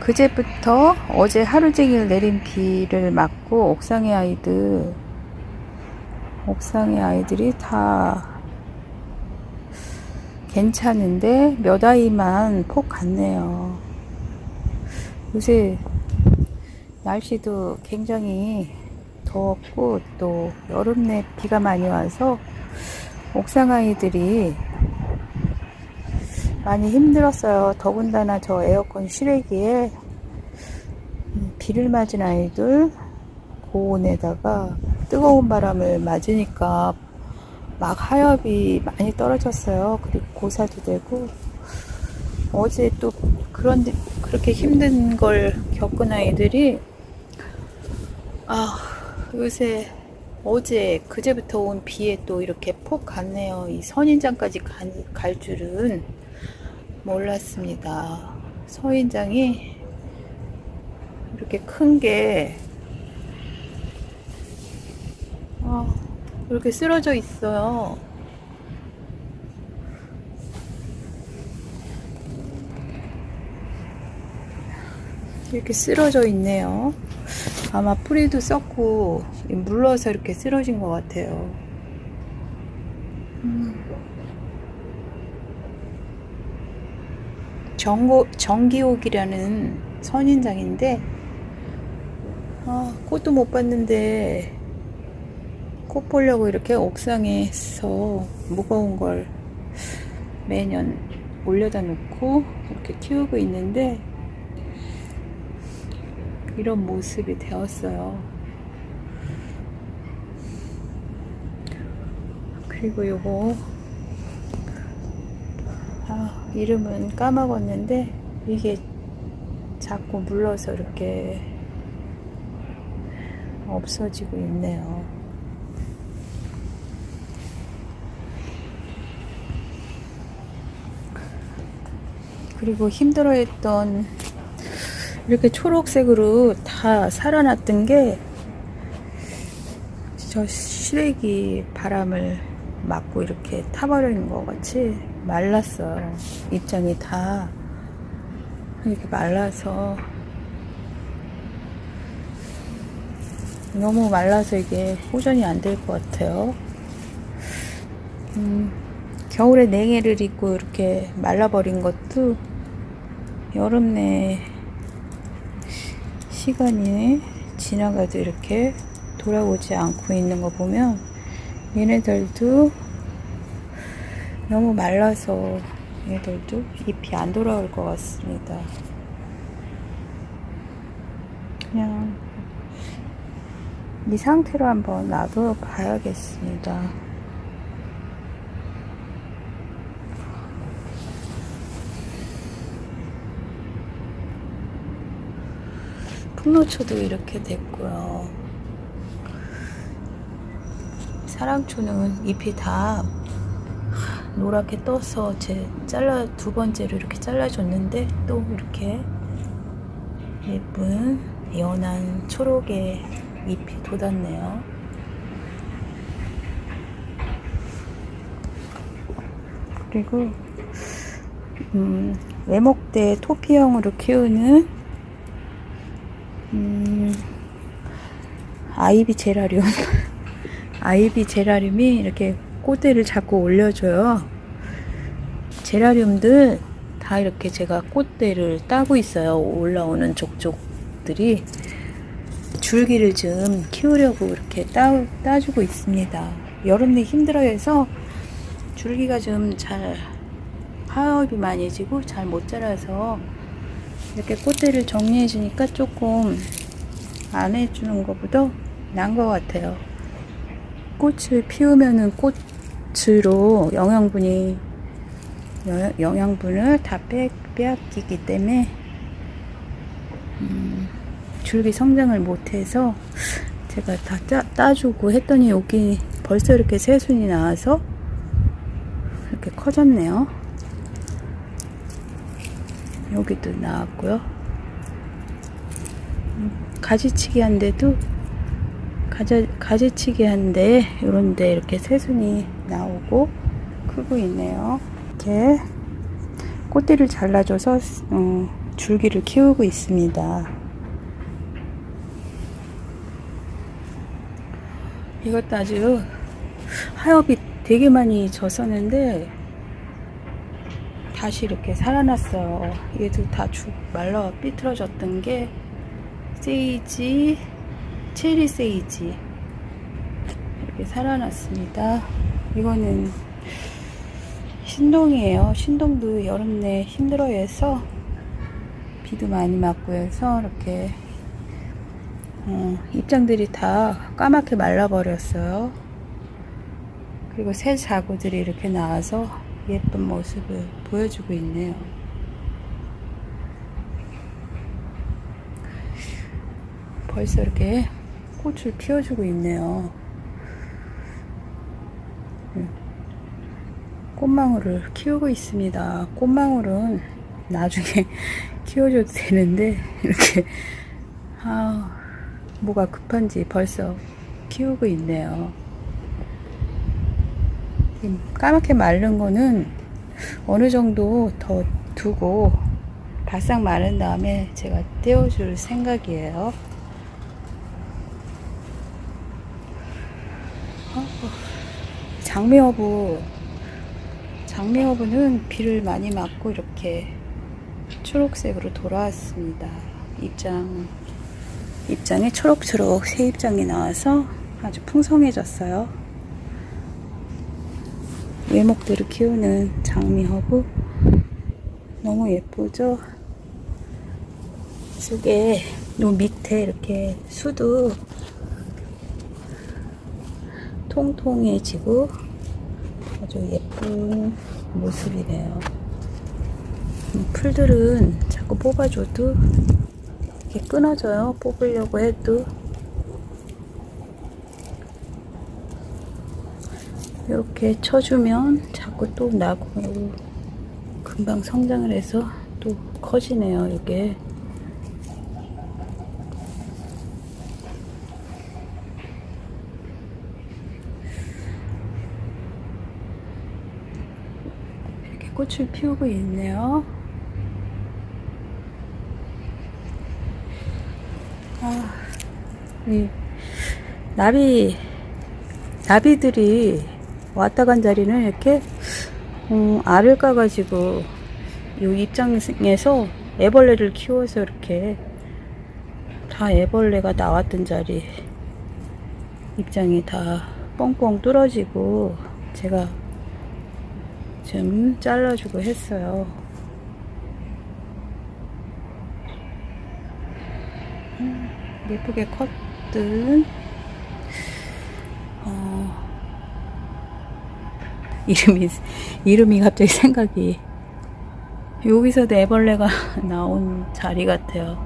그제부터 어제 하루 종일 내린 비를 맞고 옥상의 아이들 옥상의 아이들이 다 괜찮은데 몇 아이만 폭 갔네요. 요새 날씨도 굉장히 더웠고 또 여름 내 비가 많이 와서 옥상 아이들이 많이 힘들었어요. 더군다나 저 에어컨 실외기에 음, 비를 맞은 아이들 고온에다가 뜨거운 바람을 맞으니까 막 하엽이 많이 떨어졌어요. 그리고 고사도 되고 어제 또 그런 그렇게 힘든 걸 겪은 아이들이 아 요새 어제 그제부터 온 비에 또 이렇게 폭 갔네요. 이 선인장까지 간- 갈 줄은 몰랐습니다. 서인장이 이렇게 큰게 아, 이렇게 쓰러져 있어요. 이렇게 쓰러져 있네요. 아마 뿌리도 썩고 물러서 이렇게 쓰러진 것 같아요. 음. 정고, 정기옥이라는 선인장인데 아, 꽃도 못 봤는데 꽃 보려고 이렇게 옥상에서 무거운 걸 매년 올려다 놓고 이렇게 키우고 있는데 이런 모습이 되었어요. 그리고 요거 아, 이름은 까먹었는데 이게 자꾸 물러서 이렇게 없어지고 있네요. 그리고 힘들어했던 이렇게 초록색으로 다 살아났던 게 저 시래기 바람을 맞고 이렇게 타버리는 것 같이 말랐어요. 입장이 다 이렇게 말라서 너무 말라서 이게 호전이 안 될 것 같아요. 음, 겨울에 냉해를 입고 이렇게 말라버린 것도 여름 내 시간이 지나가도 이렇게 돌아오지 않고 있는 거 보면 얘네들도 너무 말라서 얘들도 잎이 안 돌아올 것 같습니다. 그냥 이 상태로 한번 놔둬 봐야겠습니다. 풍노초도 이렇게 됐고요. 사랑초는 잎이 다 노랗게 떠서 제 잘라 두 번째로 이렇게 잘라줬는데 또 이렇게 예쁜 연한 초록의 잎이 돋았네요. 그리고 음, 외목대 토피형으로 키우는 음, 아이비 제라리움 아이비 제라늄이 이렇게 꽃대를 자꾸 올려줘요. 제라늄들 다 이렇게 제가 꽃대를 따고 있어요. 올라오는 족족들이 줄기를 좀 키우려고 이렇게 따, 따주고 있습니다. 여름 내 힘들어해서 줄기가 좀잘 하엽이 많이 지고 잘 못 자라서 이렇게 꽃대를 정리해 주니까 조금 안 해주는 것보다 나은 것 같아요. 꽃을 피우면은 꽃으로 영양분이 여- 영양분을 다 빼, 빼앗기기 때문에 음, 줄기 성장을 못해서 제가 다 따, 따주고 했더니 여기 벌써 이렇게 새순이 나와서 이렇게 커졌네요. 여기도 나왔고요. 음, 가지치기 한데도 가지, 가지치기 한데 요런데 이렇게 새순이 나오고 크고 있네요. 이렇게 꽃대를 잘라줘서 음, 줄기를 키우고 있습니다. 이것도 아주 하엽이 되게 많이 졌었는데 다시 이렇게 살아났어요. 얘도 다죽 말라 삐뚤어졌던 게 세이지, 체리 세이지 이렇게 살아났습니다. 이거는 신동이에요. 신동도 여름 내 힘들어해서 비도 많이 맞고 해서 이렇게 어, 입장들이 다 까맣게 말라버렸어요. 그리고 새 자구들이 이렇게 나와서 예쁜 모습을 보여주고 있네요. 벌써 이렇게 꽃을 피워주고 있네요. 음. 꽃망울을 키우고 있습니다. 꽃망울은 나중에 키워줘도 되는데 이렇게 아 뭐가 급한지 벌써 키우고 있네요. 이 까맣게 마른 거는 어느 정도 더 두고 바싹 마른 다음에 제가 떼어줄 생각이에요. 어, 장미허브 장미허브는 비를 많이 맞고 이렇게 초록색으로 돌아왔습니다. 입장 입장에 초록초록 새 입장이 나와서 아주 풍성해졌어요. 외목들을 키우는 장미허브 너무 예쁘죠? 속에 요 밑에 이렇게 수도 통통해지고 아주 예쁜 모습이네요. 이 풀들은 자꾸 뽑아줘도 이렇게 끊어져요. 뽑으려고 해도 이렇게 쳐주면 자꾸 또 나고 금방 성장을 해서 또 커지네요. 이게 꽃을 피우고 있네요. 아, 이 나비 나비들이 왔다 간 자리는 이렇게 음, 알을 까가지고 이 입장에서 애벌레를 키워서 이렇게 다 애벌레가 나왔던 자리 입장이 다 뻥뻥 뚫어지고 제가 좀 잘라주고 했어요. 음, 예쁘게 컸든 어, 이름이 이름이 갑자기 생각이 여기서도 애벌레가 나온 자리 같아요.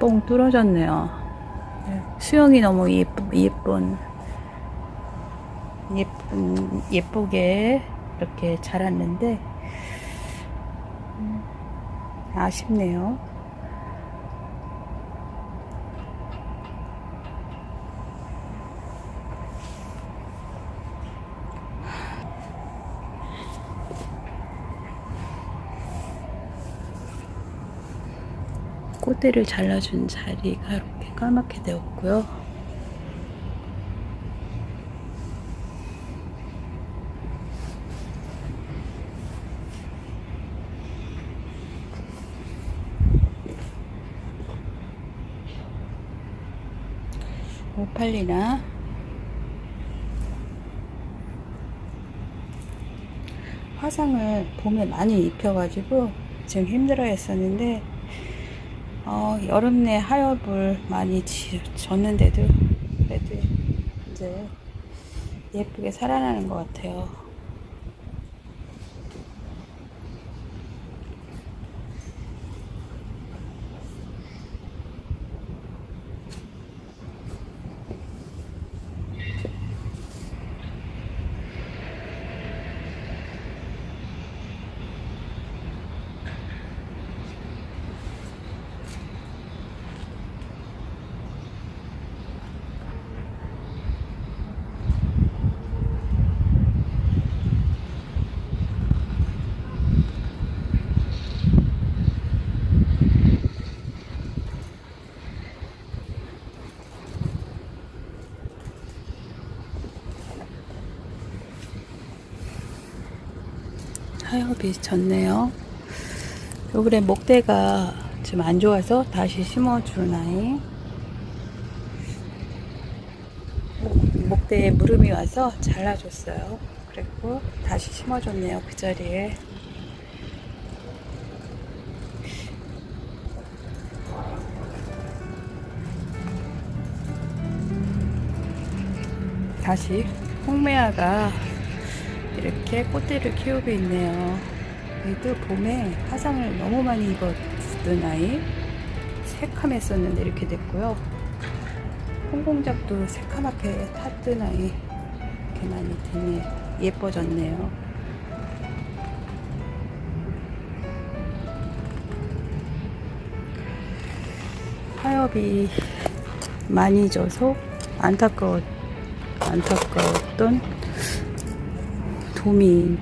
뻥 뚫어졌네요. 수영이 너무 예쁜 예쁜 예쁘게 이렇게 자랐는데 음, 아쉽네요. 꽃대를 잘라준 자리가 이렇게 까맣게 되었고요. 오팔리나 화상을 봄에 많이 입혀가지고 지금 힘들어 했었는데 어, 여름 내 하엽을 많이 지, 줬는데도 그래도 이제 예쁘게 살아나는 것 같아요. 타협이 졌네요. 요번에 목대가 좀안 좋아서 다시. 목- 목대에 무름이 와서 잘라줬어요. 그리고 다시 심어줬네요. 그 자리에. 다시 홍매화가 이렇게 꽃대를 키우고 있네요. 얘도 봄에 화상을 너무 많이 입었던 아이 새카맸었는데 이렇게 됐고요. 홍공작도 새카맣게 탔던 아이 이렇게 많이 됐네 예뻐졌네요. 타협이 많이 져서 안타까웠 안타까웠던 도미